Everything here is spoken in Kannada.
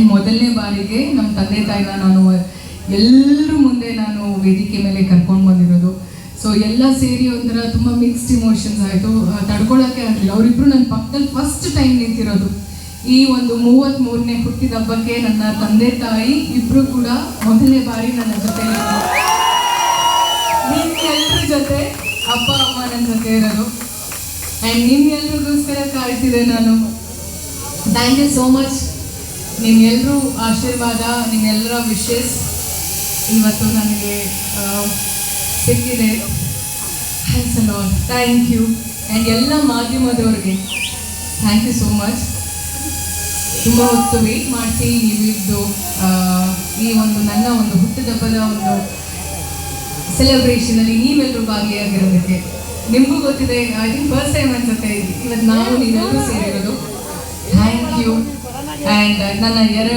ಮೊದಲನೇ ಬಾರಿಗೆ ನಮ್ಮ ತಂದೆ ತಾಯಿನ ನಾನು ಎಲ್ಲರ ಮುಂದೆ ನಾನು ವೇದಿಕೆ ಮೇಲೆ ಕರ್ಕೊಂಡು ಬಂದಿರೋದು. ಸೊ ಎಲ್ಲ ಸೇರಿ ಒಂಥರ ತುಂಬ ಮಿಕ್ಸ್ಡ್ ಇಮೋಷನ್ಸ್ ಆಯಿತು. ತಡ್ಕೊಳ್ಳೋಕೆ ಆಗಲಿಲ್ಲ. ಅವರಿಬ್ರು ನನ್ನ ಪಕ್ಕದಲ್ಲಿ ಫಸ್ಟ್ ಟೈಮ್ ನಿಂತಿರೋದು. ಈ ಒಂದು ಮೂವತ್ತ್ ಮೂರನೇ ಹುಟ್ಟಿದ ಹಬ್ಬಕ್ಕೆ ನನ್ನ ತಂದೆ ತಾಯಿ ಇಬ್ಬರು ಕೂಡ ಮೊದಲನೇ ಬಾರಿ ನನ್ನ ಜೊತೆ ನಿಮ್ಮೆಲ್ಲರ ಜೊತೆ ಅಪ್ಪ ಅಮ್ಮ ನನ್ನ ಜೊತೆ ಇರೋದು. ಆ್ಯಂಡ್ ನಿಮ್ಮೆಲ್ರಿಗೋಸ್ಕರ ಕಾಯ್ತಿದೆ ನಾನು. ಥ್ಯಾಂಕ್ ಯು ಸೋ ಮಚ್ ನಿಮ್ಮೆಲ್ಲರೂ ಆಶೀರ್ವಾದ ನಿಮ್ಮೆಲ್ಲರ ವಿಶಸ್ ಇವತ್ತು ನನಗೆ ಸಿಕ್ಕಿದೆ. Thanks a lot thank you and ಎಲ್ಲ ಮಾಧ್ಯಮದವ್ರಿಗೆ ಥ್ಯಾಂಕ್ ಯು ಸೋ ಮಚ್ ತುಂಬ ಹೊತ್ತು ವೆಯ್ಟ್ ಮಾಡಿಸಿ ನೀವಿದ್ದು ಈ ಒಂದು ನನ್ನ ಒಂದು ಹುಟ್ಟುಹಬ್ಬದ ಒಂದು ಸೆಲೆಬ್ರೇಷನಲ್ಲಿ ನೀವೆಲ್ಲರೂ ಭಾಗಿಯಾಗಿರೋದಕ್ಕೆ ನಿಮಗೂ ಗೊತ್ತಿದೆ. ಐ ಥಿಂಕ್ ಫಸ್ಟ್ ಟೈಮ್ ಅನ್ಸುತ್ತೆ. ಇವತ್ತು ನಾವು ನೀವೆಲ್ಲರೂ ಸೇರಿರೋದು. ಆ್ಯಂಡ್ ನನ್ನ ಎರ